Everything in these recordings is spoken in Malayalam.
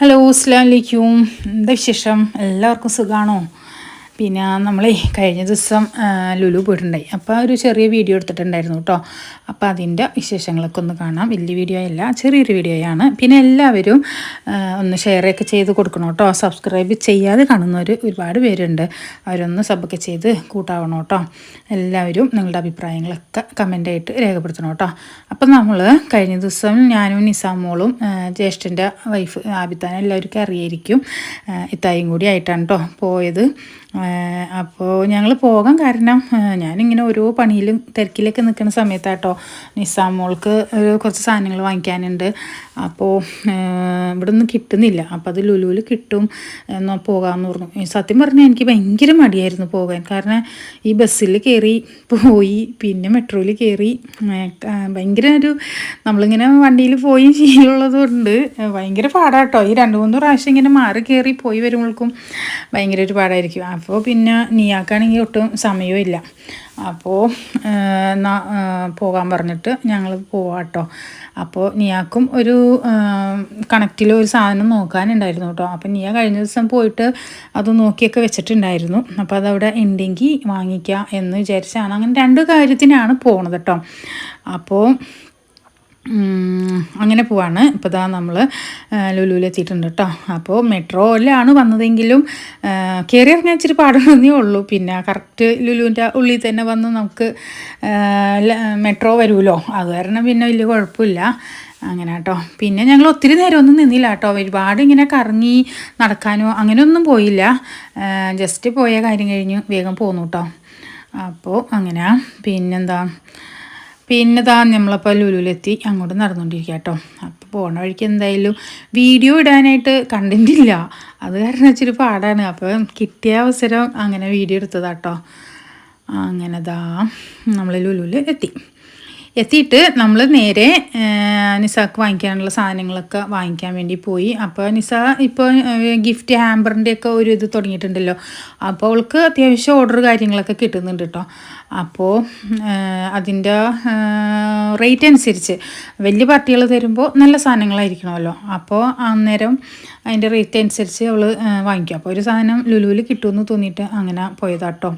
ഹലോ അസ്സാം വലൈക്കും എന്താ വിശേഷം? എല്ലാവർക്കും സുഖമാണോ പിന്നെ നമ്മളെ കഴിഞ്ഞ ദിവസം ലുലു പോയിട്ടുണ്ടായി. അപ്പോൾ ഒരു ചെറിയ വീഡിയോ എടുത്തിട്ടുണ്ടായിരുന്നു കേട്ടോ അപ്പോൾ അതിന്റെ വിശേഷങ്ങളൊക്കെ ഒന്ന് കാണാം. വലിയ വീഡിയോ അല്ല ചെറിയൊരു വീഡിയോയാണ് പിന്നെ എല്ലാവരും ഒന്ന് ഷെയറൊക്കെ ചെയ്ത് കൊടുക്കണം കേട്ടോ സബ്സ്ക്രൈബ് ചെയ്യാതെ കാണുന്നവർ ഒരുപാട് പേരുണ്ട്. അവരൊന്ന് സബൊക്കെ ചെയ്ത് കൂട്ടാവണം കേട്ടോ എല്ലാവരും നിങ്ങളുടെ അഭിപ്രായങ്ങളൊക്കെ കമന്റായിട്ട് രേഖപ്പെടുത്തണം കേട്ടോ അപ്പം നമ്മൾ കഴിഞ്ഞ ദിവസം ഞാനും നിസാമോളും ജ്യേഷ്ഠന്റെ വൈഫ് ആബിത്താനും എല്ലാവർക്കും അറിയായിരിക്കും ഇത്തായും കൂടി ആയിട്ടാണ് കേട്ടോ പോയത്. അപ്പോൾ ഞങ്ങൾ പോകാൻ കാരണം ഞാനിങ്ങനെ ഓരോ പണിയിലും തിരക്കിലൊക്കെ നിൽക്കുന്ന സമയത്താട്ടോ നിസാം മോൾക്ക് കുറച്ച് സാധനങ്ങൾ വാങ്ങിക്കാനുണ്ട്. അപ്പോൾ ഇവിടെ ഒന്നും കിട്ടുന്നില്ല. അപ്പോൾ അത് ലുലുവിൽ കിട്ടും എന്നാൽ പോകാമെന്ന് പറഞ്ഞു. സത്യം പറഞ്ഞാൽ എനിക്ക് ഭയങ്കര മടിയായിരുന്നു പോകാൻ. കാരണം ഈ ബസ്സിൽ കയറി പോയി പിന്നെ മെട്രോയിൽ കയറി ഭയങ്കര ഒരു നമ്മളിങ്ങനെ വണ്ടിയിൽ പോയി ശീലമുള്ളത് കൊണ്ട് ഭയങ്കര പാടാട്ടോ. ഈ രണ്ട് മൂന്ന് പ്രാവശ്യം ഇങ്ങനെ മാറി കയറി പോയി വരുമ്പോഴേക്കും ഭയങ്കര ഒരു പാടായിരിക്കും. അപ്പോൾ പിന്നെ നീയാക്കാണെങ്കിൽ ഒട്ടും സമയമില്ല അപ്പോൾ പോകാൻ പറഞ്ഞിട്ട് ഞങ്ങൾ പോവാട്ടോ അപ്പോൾ നീയാക്കും ഒരു കണക്റ്റിൽ ഒരു സാധനം നോക്കാനുണ്ടായിരുന്നു കേട്ടോ. അപ്പോൾ നീയാ കഴിഞ്ഞ ദിവസം പോയിട്ട് അത് നോക്കിയൊക്കെ വെച്ചിട്ടുണ്ടായിരുന്നു. അപ്പോൾ അതവിടെ ഉണ്ടെങ്കിൽ വാങ്ങിക്കാം എന്ന് വിചാരിച്ചാണ്. അങ്ങനെ രണ്ട് കാര്യത്തിനാണ് പോണത് കേട്ടോ. അപ്പോൾ അങ്ങനെ പോവാണ്. ഇപ്പോൾ ദാ നമ്മൾ ലുലുവിലെത്തിയിട്ടുണ്ട് കേട്ടോ അപ്പോൾ മെട്രോയിലാണ് വന്നതെങ്കിലും കയറി ഇറങ്ങാൻ ഇച്ചിരി പാടുന്നതേ ഉള്ളൂ. പിന്നെ കറക്റ്റ് ലുലുവിന്റെ ഉള്ളിൽ തന്നെ വന്ന് നമുക്ക് മെട്രോ വരുമല്ലോ അത് കാരണം പിന്നെ വലിയ കുഴപ്പമില്ല. അങ്ങനെ കേട്ടോ പിന്നെ ഞങ്ങൾ ഒത്തിരി നേരമൊന്നും നിന്നില്ല കേട്ടോ ഒരുപാട് ഇങ്ങനെ കറങ്ങി നടക്കാനോ അങ്ങനെയൊന്നും പോയില്ല. ജസ്റ്റ് പോയ കാര്യം കഴിഞ്ഞ് വേഗം പോന്നു കേട്ടോ അപ്പോൾ അങ്ങനെ. പിന്നെന്താ? പിന്നെ താ നമ്മളപ്പോൾ ലുലുവിലെത്തി അങ്ങോട്ട് നടന്നുകൊണ്ടിരിക്കുക കേട്ടോ അപ്പോൾ പോണ വഴിക്ക് എന്തായാലും വീഡിയോ ഇടാനായിട്ട് കണ്ടിട്ടില്ല അത് കാരണം വെച്ചൊരു പാടാണ്. അപ്പോൾ കിട്ടിയ അവസരം അങ്ങനെ വീഡിയോ എടുത്തതാട്ടോ അങ്ങനെ ദാ നമ്മൾ ലുലുവിൽ എത്തി എത്തിയിട്ട് നമ്മൾ നേരെ നിസാക്ക് വാങ്ങിക്കാനുള്ള സാധനങ്ങളൊക്കെ വാങ്ങിക്കാൻ വേണ്ടി പോയി. അപ്പോൾ നിസ ഇപ്പോൾ ഗിഫ്റ്റ് ഹാമ്പറിന്റെയൊക്കെ ഒരു ഇത് തുടങ്ങിയിട്ടുണ്ടല്ലോ. അപ്പോൾ അവൾക്ക് അത്യാവശ്യം ഓർഡർ കാര്യങ്ങളൊക്കെ കിട്ടുന്നുണ്ട് കേട്ടോ അപ്പോൾ അതിന്റെ റേറ്റ് അനുസരിച്ച് വലിയ പാർട്ടികൾ തരുമ്പോൾ നല്ല സാധനങ്ങളായിരിക്കണമല്ലോ. അപ്പോൾ അന്നേരം അതിന്റെ റേറ്റ് അനുസരിച്ച് അവൾ വാങ്ങിക്കും. അപ്പോൾ ഒരു സാധനം ലുലുവിൽ കിട്ടുമെന്ന് തോന്നിയിട്ട് അങ്ങനെ പോയതാട്ടോ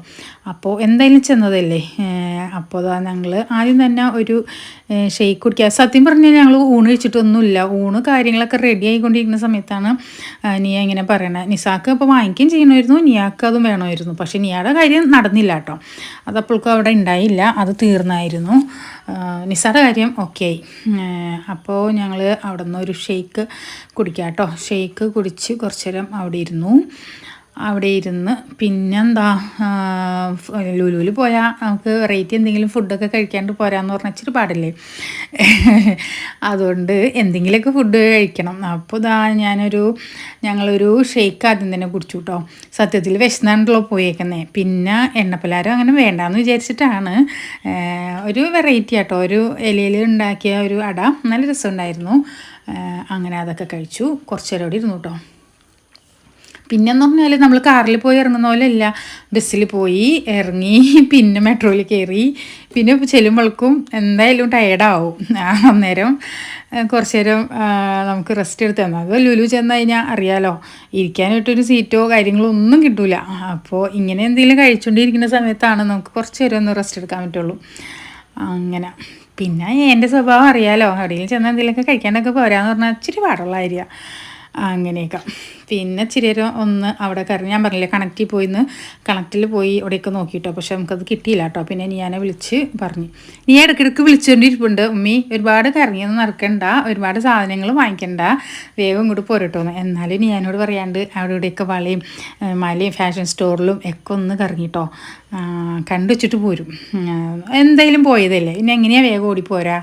അപ്പോൾ എന്തായാലും ചെന്നതല്ലേ? അപ്പോൾ അതാ ഞങ്ങൾ ആദ്യം തന്നെ ഒരു ഷെയ്ക്ക് കുടിക്കുക സത്യം പറഞ്ഞാൽ ഞങ്ങൾ ഊണ് വെച്ചിട്ടൊന്നുമില്ല. ഊണ് കാര്യങ്ങളൊക്കെ റെഡി ആയിക്കൊണ്ടിരിക്കുന്ന സമയത്താണ് നീ ഇങ്ങനെ പറയണത് നിസാക്ക് അപ്പോൾ വാങ്ങിക്കുകയും ചെയ്യണമായിരുന്നു. നിയാക്ക് അതും വേണമായിരുന്നു. പക്ഷേ നിയാടെ കാര്യം നടന്നില്ല കേട്ടോ. അതപ്പോഴേക്കും അവിടെ ഉണ്ടായില്ല അത് തീർന്നായിരുന്നു. നിസാടെ കാര്യം ഓക്കെ ആയി. അപ്പോൾ ഞങ്ങൾ അവിടെ നിന്ന് ഒരു ഷെയ്ക്ക് കുടിക്കാം കേട്ടോ. ഷെയ്ക്ക് കുടിച്ച് കുറച്ചു നേരം അവിടെ ഇരുന്നു. അവിടെ ഇരുന്ന് പിന്നെന്താ ലുലുവിൽ പോയാൽ നമുക്ക് വെറൈറ്റി എന്തെങ്കിലും ഫുഡൊക്കെ കഴിക്കാണ്ട് പോരാന്ന് പറഞ്ഞാൽ ഇച്ചിരി പാടില്ലേ. അതുകൊണ്ട് എന്തെങ്കിലുമൊക്കെ ഫുഡ് കഴിക്കണം. അപ്പോൾ ഇതാ ഞാനൊരു ഞങ്ങളൊരു ഷേക്ക് ആദ്യം തന്നെ കുടിച്ചു കേട്ടോ സത്യത്തിൽ വിശന്നാണല്ലോ പോയേക്കുന്നത് പിന്നെ എണ്ണപ്പലാരം അങ്ങനെ വേണ്ടാന്ന് വിചാരിച്ചിട്ടാണ് ഒരു വെറൈറ്റി ആട്ടോ. ഒരു ഇലയിൽ ഉണ്ടാക്കിയ ഒരു അട. നല്ല രസമുണ്ടായിരുന്നു. അങ്ങനെ അതൊക്കെ കഴിച്ചു. കുറച്ച് നേരം ഇരുന്നു കേട്ടോ പിന്നെന്ന് പറഞ്ഞാൽ നമ്മൾ കാറിൽ പോയി ഇറങ്ങുന്ന പോലെ അല്ല ബസ്സിൽ പോയി ഇറങ്ങി പിന്നെ മെട്രോയിൽ കയറി പിന്നെ ചെല്ലുമ്പോൾക്കും എന്തായാലും ടയർഡാവും അന്നേരം കുറച്ച് നേരം നമുക്ക് റെസ്റ്റ് എടുത്ത് തന്നാൽ അത് ലുലു ചെന്ന് കഴിഞ്ഞാൽ അറിയാലോ ഇരിക്കാനായിട്ടൊരു സീറ്റോ കാര്യങ്ങളോ ഒന്നും കിട്ടൂല. അപ്പോൾ ഇങ്ങനെ എന്തെങ്കിലും കഴിച്ചുകൊണ്ടിരിക്കുന്ന സമയത്താണ് നമുക്ക് കുറച്ച് നേരം ഒന്ന് റെസ്റ്റ് എടുക്കാൻ പറ്റുള്ളൂ. അങ്ങനെ. പിന്നെ എന്റെ സ്വഭാവം അറിയാലോ എവിടെയെങ്കിലും ചെന്ന് എന്തെങ്കിലുമൊക്കെ കഴിക്കാനൊക്കെ പോരാന്ന് പറഞ്ഞാൽ ഇച്ചിരി പാടുള്ള ഏരിയ അങ്ങനെയൊക്കെ. പിന്നെ ചിരിയൊരു ഒന്ന് അവിടെ കയറി ഞാൻ പറഞ്ഞില്ലേ കണക്റ്റിൽ പോയി ഇന്ന് കണക്റ്റിൽ പോയി ഇവിടെയൊക്കെ നോക്കിയിട്ടോ പക്ഷെ നമുക്കത് കിട്ടിയില്ല കേട്ടോ. പിന്നെ ഞാനെ വിളിച്ച് പറഞ്ഞു. നീ ഇടയ്ക്കിടയ്ക്ക് വിളിച്ചുകൊണ്ടിരിപ്പുണ്ട് ഉമ്മി ഒരുപാട് കറങ്ങിയൊന്നും നടക്കണ്ട. ഒരുപാട് സാധനങ്ങൾ വാങ്ങിക്കണ്ട. വേഗം ഇങ്ങോട്ട് പോരട്ടോ എന്നാലും ഞാനോട് പറയാണ്ട് അവിടെ ഇവിടെയൊക്കെ വളയും മലയും ഫാഷൻ സ്റ്റോറിലും ഒക്കെ ഒന്ന് കറങ്ങിട്ടോ. കണ്ടുവച്ചിട്ട് പോരും. എന്തായാലും പോയതല്ലേ? ഇനി എങ്ങനെയാണ് വേഗം ഓടിപ്പോരാ?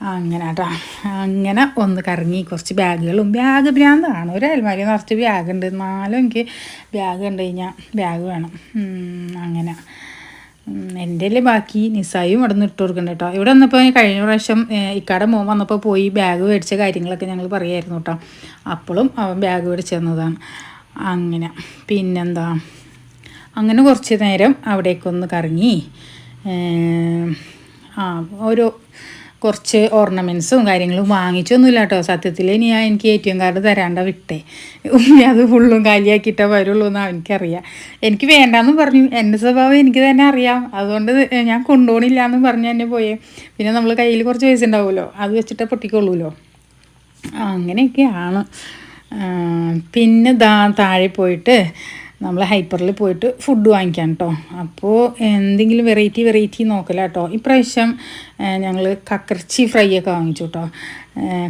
അങ്ങനെ കേട്ടോ അങ്ങനെ ഒന്ന് കറങ്ങി കുറച്ച് ബാഗുകളും. ബാഗ് ഭ്രാന്താണ്. ഒരു അൽമാരി നിറച്ച് ബാഗുണ്ട് ഉണ്ട്. നാലും എനിക്ക് ബാഗ് കണ്ടു കഴിഞ്ഞാൽ ബാഗ് വേണം. അങ്ങനെ. എന്റെ ബാക്കി നിസായും ഇവിടെ നിന്ന് ഇട്ട് കൊടുക്കണ്ട കേട്ടോ. ഇവിടെ വന്നപ്പോൾ കഴിഞ്ഞ പ്രാവശ്യം ഇക്കാടെ മോൻ വന്നപ്പോൾ പോയി ബാഗ് മേടിച്ച കാര്യങ്ങളൊക്കെ ഞങ്ങൾ പറയായിരുന്നു കേട്ടോ. അപ്പോഴും അവൻ ബാഗ് മേടിച്ച് തന്നതാണ്. അങ്ങനെ. പിന്നെന്താ? അങ്ങനെ കുറച്ച് നേരം അവിടേക്കൊന്ന് കറങ്ങി. ആ ഓരോ കുറച്ച് ഓർണമെന്റ്സും കാര്യങ്ങളും വാങ്ങിച്ചൊന്നുമില്ല കേട്ടോ. സത്യത്തിൽ ഇനി ഞാൻ എനിക്ക് എ ടി എം കാർഡ് തരാണ്ട വിട്ടേ. ഉമ്മി അത് ഫുള്ളും കാലിയാക്കിയിട്ടേ വരുള്ളൂ എന്ന് എനിക്കറിയാം. എനിക്ക് വേണ്ടാന്ന് പറഞ്ഞു. എന്റെ സ്വഭാവം എനിക്ക് തന്നെ അറിയാം. അതുകൊണ്ട് ഞാൻ കൊണ്ടുപോകണില്ല എന്ന് പറഞ്ഞ് തന്നെ പോയേ. പിന്നെ നമ്മൾ കയ്യിൽ കുറച്ച് പൈസ ഉണ്ടാവുമല്ലോ. അത് വെച്ചിട്ടേ പൊട്ടിക്കൊള്ളൂല്ലോ അങ്ങനെയൊക്കെയാണ്. പിന്നെ ദാ താഴെ പോയിട്ട് നമ്മൾ ഹൈപ്പറിൽ പോയിട്ട് ഫുഡ് വാങ്ങിക്കാം കേട്ടോ അപ്പോൾ എന്തെങ്കിലും വെറൈറ്റി വെറൈറ്റി നോക്കല കേട്ടോ ഇപ്രാവശ്യം ഞങ്ങൾ കക്കർച്ചി ഫ്രൈ ഒക്കെ വാങ്ങിച്ചു കേട്ടോ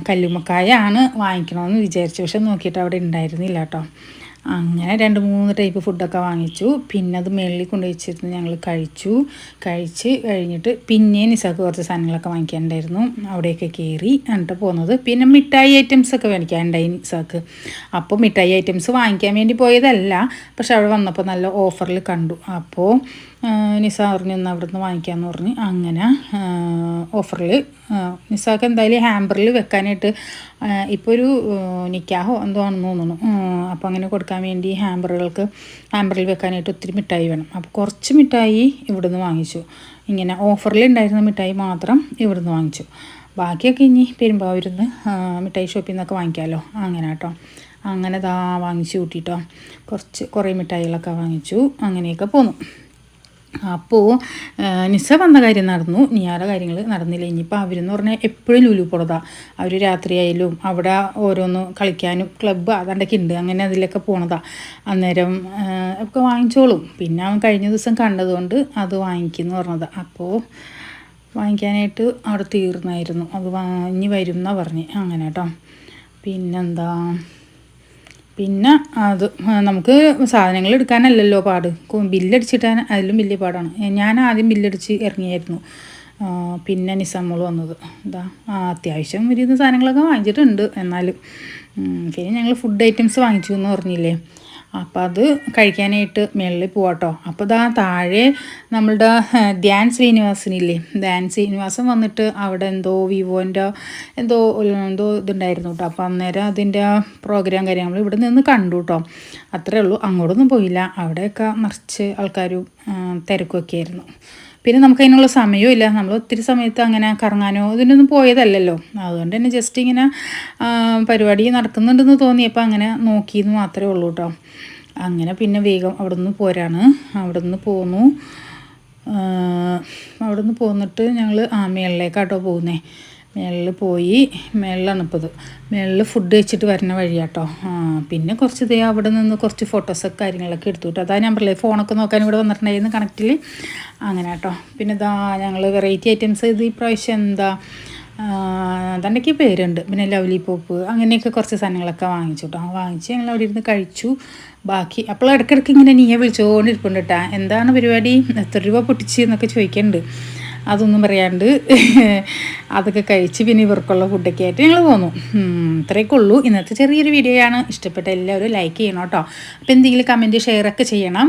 കല്ലുമ്മക്കായ ആണ് വാങ്ങിക്കണമെന്ന് വിചാരിച്ചു. പക്ഷെ നോക്കിയിട്ട് അവിടെ ഉണ്ടായിരുന്നില്ല കേട്ടോ അങ്ങനെ രണ്ട് മൂന്ന് ടൈപ്പ് ഫുഡൊക്കെ വാങ്ങിച്ചു. പിന്നെ അത് മേളിൽ കൊണ്ടു വെച്ചിരുന്ന് ഞങ്ങൾ കഴിച്ചു. കഴിച്ച് കഴിഞ്ഞിട്ട് പിന്നെ നിസാക്ക് കുറച്ച് സാധനങ്ങളൊക്കെ വാങ്ങിക്കാനുണ്ടായിരുന്നു. അവിടെയൊക്കെ കയറി എന്നിട്ട് പോകുന്നത് പിന്നെ മിഠായി ഐറ്റംസ് ഒക്കെ മേടിക്കാനുണ്ടായി നിസാക്ക്. അപ്പോൾ മിഠായി ഐറ്റംസ് വാങ്ങിക്കാൻ വേണ്ടി പോയതല്ല. പക്ഷെ അവിടെ വന്നപ്പോൾ നല്ല ഓഫറിൽ കണ്ടു. അപ്പോൾ നിസ പറഞ്ഞു ഒന്ന് അവിടെ നിന്ന് വാങ്ങിക്കാമെന്ന് പറഞ്ഞ് അങ്ങനെ ഓഫറിൽ നിസാക്ക് എന്തായാലും ഹാമ്പറിൽ വെക്കാനായിട്ട് ഇപ്പോൾ ഒരു നിക്കാഹോ എന്തോ ആണെന്ന് തോന്നുന്നു. അപ്പോൾ അങ്ങനെ കൊടുക്കാൻ വേണ്ടി ഹാമ്പറുകൾക്ക് ഹാമ്പറിൽ വെക്കാനായിട്ട് ഒത്തിരി മിഠായി വേണം. അപ്പോൾ കുറച്ച് മിഠായി ഇവിടുന്ന് വാങ്ങിച്ചു. ഇങ്ങനെ ഓഫറിൽ ഉണ്ടായിരുന്ന മിഠായി മാത്രം ഇവിടുന്ന് വാങ്ങിച്ചു. ബാക്കിയൊക്കെ ഇനി പെരുമ്പാവൂരുന്ന് മിഠായി ഷോപ്പിൽ നിന്നൊക്കെ വാങ്ങിക്കാമല്ലോ അങ്ങനെ കേട്ടോ അങ്ങനെ ദാ വാങ്ങിച്ചു കൂട്ടിട്ടോ. കുറച്ച് കുറേ മിഠായികളൊക്കെ വാങ്ങിച്ചു. അങ്ങനെയൊക്കെ പോന്നു. അപ്പോൾ നിസ വന്ന കാര്യം നടന്നു. നിയാറ കാര്യങ്ങൾ നടന്നില്ല. ഇനിയിപ്പോൾ അവരെന്ന് പറഞ്ഞാൽ എപ്പോഴും ലുലു പുറത അവർ രാത്രിയായാലും അവിടെ ഓരോന്ന് കളിക്കാനും ക്ലബ്ബ് അതാണ്ടൊക്കെ ഉണ്ട് അങ്ങനെ അതിലൊക്കെ പോണതാ. അന്നേരം ഒക്കെ വാങ്ങിച്ചോളും. പിന്നെ അവൻ കഴിഞ്ഞ ദിവസം കണ്ടതുകൊണ്ട് അത് വാങ്ങിക്കുന്നു പറഞ്ഞത്. അപ്പോൾ വാങ്ങിക്കാനായിട്ട് അവിടെ തീർന്നായിരുന്നു. അത് വാങ്ങി വരും എന്നാണ് പറഞ്ഞ്. അങ്ങനെ കേട്ടോ പിന്നെന്താ? പിന്നെ അത് നമുക്ക് സാധനങ്ങൾ എടുക്കാനല്ലല്ലോ പാട്. കു- അതിലും വലിയ പാടാണ്. ഞാൻ ആദ്യം ബില്ലടിച്ച് ഇറങ്ങിയായിരുന്നു. പിന്നെ നിസാമോൾ വന്നത്. എന്താ അത്യാവശ്യം വരുന്ന സാധനങ്ങളൊക്കെ വാങ്ങിച്ചിട്ടുണ്ട്. എന്നാലും പിന്നെ ഞങ്ങൾ ഫുഡ് ഐറ്റംസ് വാങ്ങിച്ചു എന്ന് പറഞ്ഞില്ലേ? അപ്പോൾ അത് കഴിക്കാനായിട്ട് മേളിൽ പോവാട്ടോ. അപ്പോൾ ഇതാ താഴെ നമ്മളുടെ ധ്യാൻ ശ്രീനിവാസനില്ലേ? ധ്യാൻ ശ്രീനിവാസൻ വന്നിട്ട് അവിടെ എന്തോ വിവോന്റെ എന്തോ എന്തോ ഇതുണ്ടായിരുന്നു കേട്ടോ. അപ്പോൾ അന്നേരം അതിന്റെ പ്രോഗ്രാം കാര്യങ്ങൾ ഇവിടെ നിന്ന് കണ്ടു കേട്ടോ അത്രേ ഉള്ളൂ. അങ്ങോട്ടൊന്നും പോയില്ല. അവിടെയൊക്കെ നിറച്ച് ആൾക്കാരും തിരക്കൊക്കെ ആയിരുന്നു. പിന്നെ നമുക്ക് അതിനുള്ള സമയവും ഇല്ല. നമ്മൾ ഒത്തിരി സമയത്ത് അങ്ങനെ കറങ്ങാനോ ഇതിനൊന്നും പോയതല്ലല്ലോ. അതുകൊണ്ട് തന്നെ ജസ്റ്റ് ഇങ്ങനെ പരിപാടി നടക്കുന്നുണ്ടെന്ന് തോന്നിയപ്പോൾ അങ്ങനെ നോക്കിയെന്ന് മാത്രമേ ഉള്ളൂ കേട്ടോ അങ്ങനെ പിന്നെ വേഗം അവിടെ നിന്ന് പോരാണ്. അവിടെ നിന്ന് പോന്നു. അവിടെ നിന്ന് പോന്നിട്ട് ഞങ്ങൾ ആ മേളിലേക്കാട്ടോ പോകുന്നേ. മേളിൽ പോയി മേളിലാണ് ഇപ്പോൾ ഇത് മേളിൽ ഫുഡ് കഴിച്ചിട്ട് വരുന്ന വഴിയാട്ടോ. പിന്നെ കുറച്ച് ദേ അവിടെ നിന്ന് കുറച്ച് ഫോട്ടോസൊക്കെ കാര്യങ്ങളൊക്കെ എടുത്തു കേട്ടോ അതാ ഞാൻ പറഞ്ഞില്ലേ ഫോണൊക്കെ നോക്കാൻ ഇവിടെ വന്നിട്ടുണ്ടായിരുന്നു കണക്റ്റിൽ അങ്ങനെ കേട്ടോ പിന്നെ ഇതാ ഞങ്ങൾ വെറൈറ്റി ഐറ്റംസ് ഇത് ഈ പ്രാവശ്യം എന്താ തണ്ടയ്ക്ക് പേരുണ്ട്. പിന്നെ ലവ്ലി പോപ്പ് അങ്ങനെയൊക്കെ കുറച്ച് സാധനങ്ങളൊക്കെ വാങ്ങിച്ചു കേട്ടോ വാങ്ങിച്ച് ഞങ്ങൾ അവിടെ ഇരുന്ന് കഴിച്ചു. ബാക്കി അപ്പോൾ ഇടയ്ക്കിടയ്ക്ക് ഇങ്ങനെ നീയെ വിളിച്ചുകൊണ്ടിരിപ്പുണ്ട് കേട്ടോ എന്താണ് പരിപാടി? എത്ര രൂപ പൊട്ടിച്ച് എന്നൊക്കെ ചോദിക്കുന്നുണ്ട് അതൊന്നും പറയാണ്ട് അതൊക്കെ കഴിച്ച് പിന്നെ ഇവർക്കുള്ള ഫുഡൊക്കെ ആയിട്ട് ഞങ്ങൾ പോന്നു. ഇത്രയൊക്കെ ഉള്ളൂ. ഇന്നത്തെ ചെറിയൊരു വീഡിയോ ആണ്. ഇഷ്ടപ്പെട്ട എല്ലാവരും ലൈക്ക് ചെയ്യണം കേട്ടോ. അപ്പോൾ എന്തെങ്കിലും കമന്റ് ഷെയർ ഒക്കെ ചെയ്യണം.